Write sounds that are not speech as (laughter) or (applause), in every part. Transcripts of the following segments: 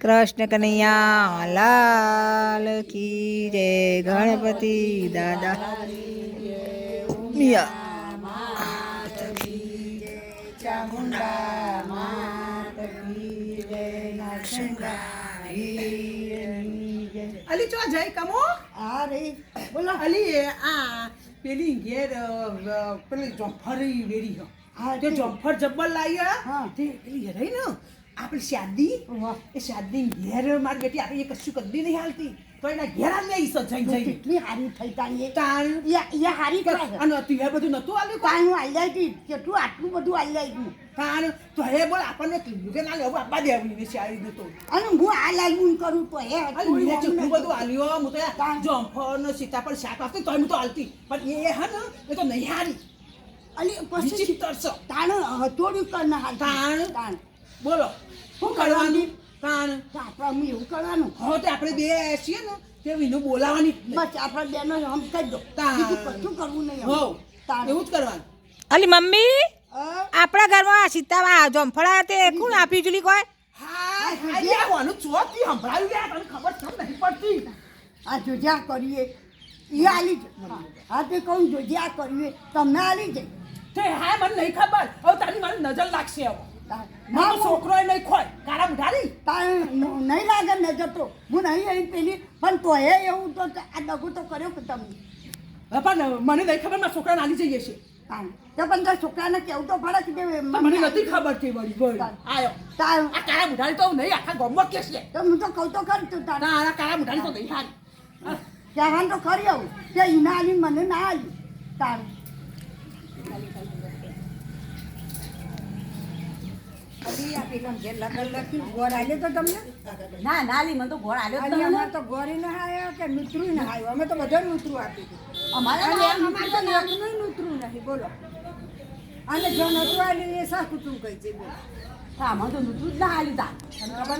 કૃષ્ણ કનૈયા લાલ કી રે ગણપતિ દાદા. અલી ચો જય કમો? અરે બોલો અલી આ પેલી ઘેર પેલી જોફરી વેરી હો. તે. જોફર જબ્બર લાવી હા. તે પેલી રહી ને? આપણી શાદી? એ શાદી ઘેર મારી બેટી આપણે એ કશું કદી નહીં હાલતી. તો એના ઘેરા નહીં સજ જઈ જઈ કેટલી હારી થઈ તાણી એ. તાણ. યા હારી થાય. અને તું એ બધું નતું આવ્યું કોઈ? હું આઈ હતી કેટલું આટલું બધું આઈ લાગ્યું તાણ. તો હે બોલ આપણને કીધું કે ના લેવું આપવા દેવું ને શાળી ને તો. અને હું આ લાગ્યું કરું તો હે. કેટલું બધું હાલ્યો હું તો. જોફર ને સીતાફળ શાક આપતી તો હું તો હાલતી પણ એ હે ને એ તો નહીં હારી. અલી પછી તાણ હતોડ્યું કર ના તાણ. તાણ. બોલો શું કરવાનું? તાણ તો આપણે એવું કરવાનું. હવે તો આપણે બે છીએ ને તે વિનુ બોલાવાની. બસ આપણે બેનો હમ કરી દો. કશું કરવું નહીં હોવ? તારે. એવું જ કરવાનું. અલી મમ્મી આપણા ઘરમાં આ સીતામાં જમફળા તે કોણ આપી જુલી કોઈ? હા કોનું? ચોથી સંભળાયું યાર તને ખબર છે નહીં પડતી. આ જોજ્યા કરીએ. એ આલી જાય હા તે કહું જોજ્યા કરીએ. તમને આલી જાય તે હા મને નહીં ખબર. હવે તારી મારી નજર લાગશે હવે. મારો છોકરો નહીં ખોય. મુઢારી. તાણ નહીં લાગે ને જતો હું નહીં આવી પેલી. પણ તોય એવું તો આ દગું તો કર્યો કે તમે? પણ મને નહીં ખબર મારા છોકરાને આલી જઈએ છે તાણ તો પણ તારા છોકરાને કેવું તો પડે કે મને નથી ખબર કે વળી વળી. આયો. તાણ આ કાળા મુઢારી તો નહીં આખા ગામમાં કે છે. તો હું તો કહું તો ખરી તું તારા. આ કાળા મુઢારી તો નહીં હારી. કહેવાનું તો ખરી આવું. કે ઈના આલી મને ના આલી. તાણ અલી આ પેલા ઘેર લગન લખી ગોળ આલ્યો તો તમને ના ના લી મને તો આલ્યો. અમારે તો ગોરી ના આવ્યો કે નૂતરું ના આવ્યો અમે તો બધા નૂતરું આપી અમારે અને તો અમારે તો નાકનું નૂતરું નહીં બોલો. અને જો નતું આલ્યું એ સા કુટુંબ કહી છે બોલો. આમાં તો નૂતરું જ ના આલ્યું તા. તને ખબર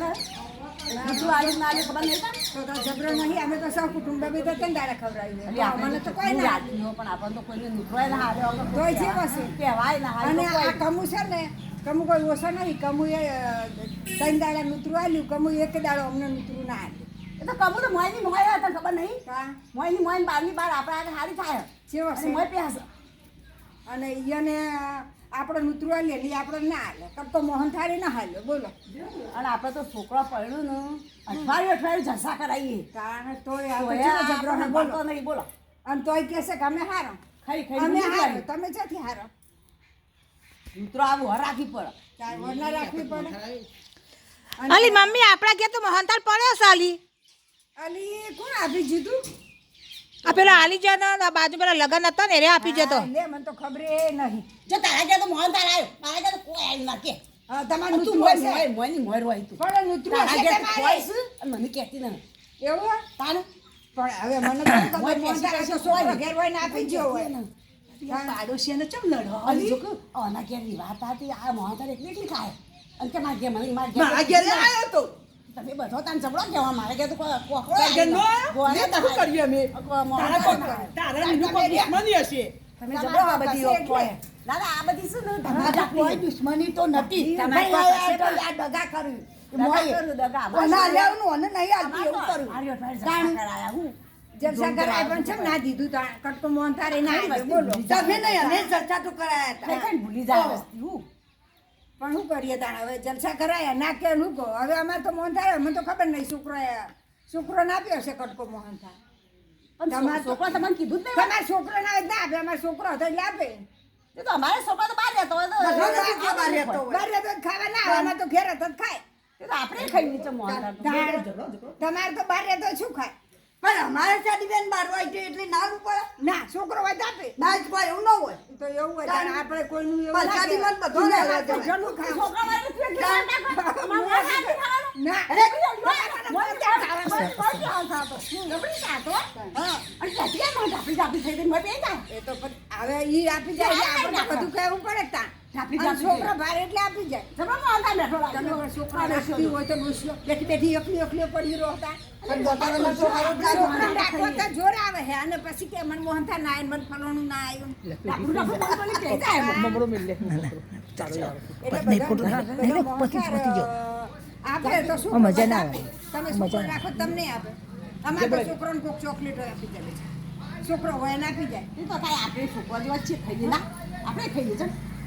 નૂતરું ના ખબર નહીં તો? તો જબરો નહીં અમે તો સૌ કુટુંબ બે તો તને દાડા ખવડાવી અલી તો કોઈ ના પણ આપણને તો કોઈને નૂતરોય ના આલ્યો વગર છે વસ્તુ. કહેવાય ના અને આ કમુ છે ને કમુ કોઈ ઓછો નહીં કમુ એ ત્રણ દાડા નૂતરું આલ્યું કમુ એક દાડો અમને નૂતરું ના આલ્યું એ તો કમુ તો મોયની મોય હતા ખબર નહીં મોયની મોયની બારની બાર આપણે આગળ હારી થાય છે મોય પ્યાસ અને એને આપણે નૂતરું આલીએ એટલે આપણે ના હાલે કરતો મોહન થાળી ના હાલ્યો બોલો અને આપણે તો છોકરો પડ્યું ને અઠવાડિયું અઠવાડિયું જસા કરાવીએ કારણ તોય તો બોલો નહીં બોલો અને તોય કહેશે કે અમે હારો ખાઈ ખાઈ અમે હારો તમે ક્યાંથી હારો નૂતરો આવું હર રાખવી પડે. રાખવી અલી મમ્મી આપણા ઘેર તો મોહનથાળ પડ્યો સાલી અલી. કોણ આપી જીધું? આ પેલા આલી જતો આ બાજુ પેલા લગન હતા ને રે આપી જતો. લે મને તો ખબર એ નહીં. જો તારા તો મોહન આવ્યો. મારા તો કોઈ આવ્યું ના કે. તમારું તું હશે. મોય મોયની તું. પણ નૂતરું તારા તો છે? મને કહેતી એવું? તારું? પણ હવે મને તો (coughs) ખબર મોય મોહન તારા પેસી તો છોકરો ઘેર હોય ને આપી જ હોય. પાડોશીને ચમ લડો? અને જો કે આના ઘેરની વાત હતી આ મોહતર એટલે એકલી એકલી ખાય. અને કે મારા ઘેર મને મારા ઘેર આવ્યો તો. તમે બધો તાન ઝઘડો કેવા? મારે કે તો કોકરો ઘેર નો? લે તો કરીએ અમે? તારા તાર તારા વિનુ કોઈ દુશ્મની હશે. તમે જબરો આ બધી ના ના આ બધી શું ને તમારે કોઈ દુશ્મની તો નથી. તમારે નહીં, આ- દગા કર્યું મોય દગા. મને આલ્યાનું, અને નહીં આલ્યું, એવું કરાયા હું. જલસા કરાય પણ છે ના દીધું તાણ. કટકો મોન તારે ના આલ્યો, બોલો. તમે નહીં અમે જલસા તો કરાયા હતા. કઈ ભૂલી જાય હું. પણ શું કરીએ તાણ? હવે જલસા કરાયા ના કે શું કહો? હવે અમારે તો મોહન થાય મને તો ખબર નહીં છોકરો છોકરો ના આપ્યો હશે કટકો મોહન થાય પણ તમારે તો- છોકરો તમને કીધું જ નહીં છોકરો ના ના આપે અમારો છોકરો હતો એટલે આપે. એ તો અમારે છોકરો તો બહાર રહેતો હોય તો. બહાર રહેતો ખાવા ના આવે અમારે તો ઘેર હતો તો ખાય. તો આપણે ખાઈ નીચે મોહન તો. તમારે તો બહાર રહેતો શું ખાય? પણ અમારે સાડી બેન બાર હોય છે એટલે ના પડે ના છોકરો હોય તો આપે ના જ ભાઈ એવું ન હોય તો એવું હોય આપણે કોઈનું એવું સાડી બેન બધો ના, દે. ખાવ. ના અરે. એ તો હવે ઈ આપી જાય આપણે બધું કહેવું પડે તાણ. છોકરો બહાર એટલે આપી જાય. બેઠો. છોકરા રાખતી હોય તો ડોસીઓ બેઠી બેઠી એકલી એકલી પડી રહો હતા. અને બધાના છોકરાઓ જ લાગે. છોકરા રાખો જોર આવે હે. અને પછી કે મને ના મને ના આવ્યું. મમરો મિલ આપે તો શું મજા ના આવે. તમે છોકરો રાખો તમને આપે. અમારે છોકરોને કોઈક ચોકલેટ હોય આપી જાય છોકરો હોય ને આપી જાય. એ તો કાંઈ આપણે છોકરો વચ્ચે ખાઈએ. ના આપણે ખાઈએ. છે